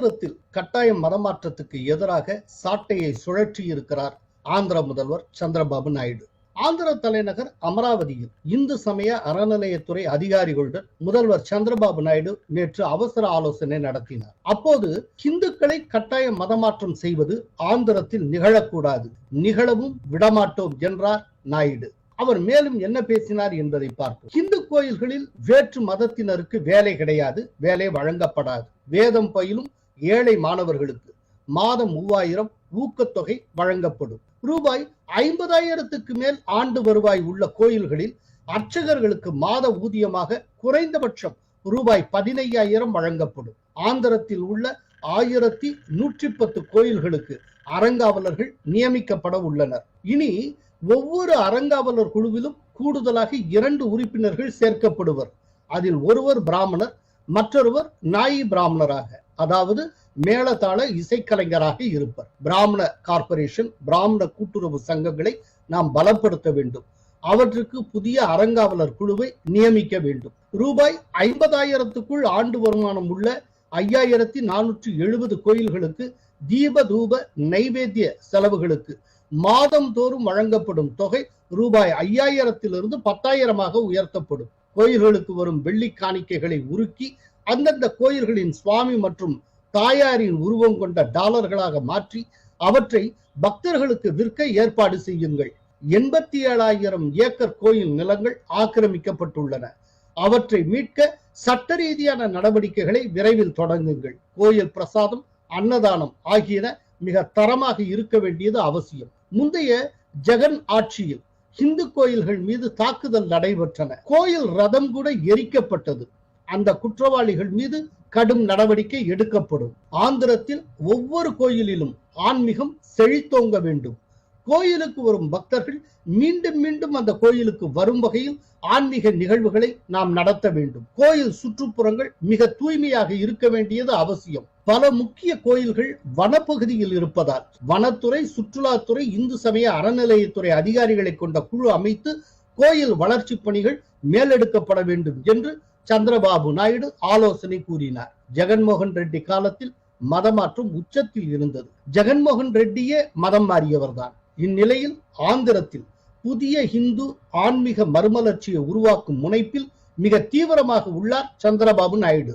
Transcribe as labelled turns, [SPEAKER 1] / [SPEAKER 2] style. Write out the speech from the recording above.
[SPEAKER 1] ஆந்திரத்தில் கட்டாயம் மதமாற்றத்துக்கு எதிராக சாட்டையை சுழற்றி இருக்கிறார் ஆந்திர முதல்வர் சந்திரபாபு நாயுடு. ஆந்திர தலைநகர் அமராவதியில் இந்து சமய அறநிலையத்துறை அதிகாரிகளுடன் முதல்வர் சந்திரபாபு நாயுடு நேற்று அவசர ஆலோசனை நடத்தினார். அப்போது இந்துக்களை கட்டாய மதமாற்றம் செய்வது ஆந்திரத்தில் நிகழக்கூடாது நிகழவும் விடமாட்டோம் என்றார் நாயுடு. அவர் மேலும் என்ன பேசினார் என்பதை பார்ப்போம். இந்து கோயில்களில் வேற்று மதத்தினருக்கு வேலை கிடையாது வேலை வழங்கப்படாது. வேதம் பயிலும் ஏழை மாணவர்களுக்கு மாதம் மூவாயிரம் ஊக்கத்தொகை வழங்கப்படும். ரூபாய் ஐம்பதாயிரத்துக்கு மேல் ஆண்டு வருவாய் உள்ள கோயில்களில் அர்ச்சகர்களுக்கு மாத ஊதியமாக குறைந்தபட்சம் ரூபாய் பதினையாயிரம் வழங்கப்படும். ஆந்திரத்தில் உள்ள ஆயிரத்தி நூற்றி பத்து கோயில்களுக்கு அறங்காவலர்கள் நியமிக்கப்பட உள்ளனர். இனி ஒவ்வொரு அறங்காவலர் குழுவிலும் கூடுதலாக இரண்டு உறுப்பினர்கள் சேர்க்கப்படுவர். அதில் ஒருவர் பிராமணர் மற்றொருவர் நாயி பிராமணராக. அதாவது மேலதாள இசைக்கலைஞராக இருப்பர். பிராமண கார்பரேஷன் பிராமண கூட்டுறவு சங்கங்களை நாம் பலப்படுத்த வேண்டும். அவற்றுக்கு புதிய அறங்காவலர் குழுவை நியமிக்க வேண்டும். ரூபாய் ஐம்பதாயிரத்துக்குள் ஆண்டு வருமானம் உள்ள ஐயாயிரத்தி நானூற்றி எழுபது கோயில்களுக்கு தீப தூப நைவேத்திய செலவுகளுக்கு மாதம் தோறும் வழங்கப்படும் தொகை ரூபாய் ஐயாயிரத்திலிருந்து பத்தாயிரமாக உயர்த்தப்படும். கோயில்களுக்கு வரும் வெள்ளி காணிக்கைகளை உருக்கி அந்தந்த கோயில்களின் சுவாமி மற்றும் தாயாரின் உருவம் கொண்ட டாலர்களாக மாற்றி அவற்றை பக்தர்களுக்கு விற்க ஏற்பாடு செய்யுங்கள். எண்பத்தி ஏழாயிரம் ஏக்கர் கோயில் நிலங்கள் ஆக்கிரமிக்கப்பட்டுள்ளன. அவற்றை மீட்க சட்ட ரீதியான நடவடிக்கைகளை விரைவில் தொடங்குங்கள். கோயில் பிரசாதம் அன்னதானம் ஆகியன மிக தரமாக இருக்க வேண்டியது அவசியம். முந்தைய ஜெகன் ஆட்சியில் இந்து கோயில்கள் மீது தாக்குதல் நடைபெற்றன. கோயில் ரதம் கூட எரிக்கப்பட்டது. அந்த குற்றவாளிகள் மீது கடும் நடவடிக்கை எடுக்கப்படும். ஆந்திரத்தில் ஒவ்வொரு கோயிலிலும் ஆன்மீகம் செழித்தோங்க வேண்டும். கோயிலுக்கு வரும் பக்தர்கள் மீண்டும் மீண்டும் அந்த கோயிலுக்கு வரும் வகையில் ஆன்மீக நிகழ்வுகளை நாம் நடத்த வேண்டும். கோயில் சுற்றுப்புறங்கள் மிக தூய்மையாக இருக்க வேண்டியது அவசியம். பல முக்கிய கோயில்கள் வனப்பகுதியில் இருப்பதால் வனத்துறை சுற்றுலாத்துறை இந்து சமய அறநிலையத்துறை அதிகாரிகளை கொண்ட குழு அமைத்து கோயில் வளர்ச்சி பணிகள் மேலெடுக்கப்பட வேண்டும் என்று சந்திரபாபு நாயுடு ஆலோசனை கூறினார். ஜெகன்மோகன் ரெட்டி காலத்தில் மதமாற்றம் உச்சத்தில் இருந்தது. ஜெகன்மோகன் ரெட்டியே மதம் மாறியவர்தான். இந்நிலையில் ஆந்திரத்தில் புதிய இந்து ஆன்மீக மறுமலர்ச்சியை உருவாக்கும் முனைப்பில் மிக தீவிரமாக உள்ளார் சந்திரபாபு நாயுடு.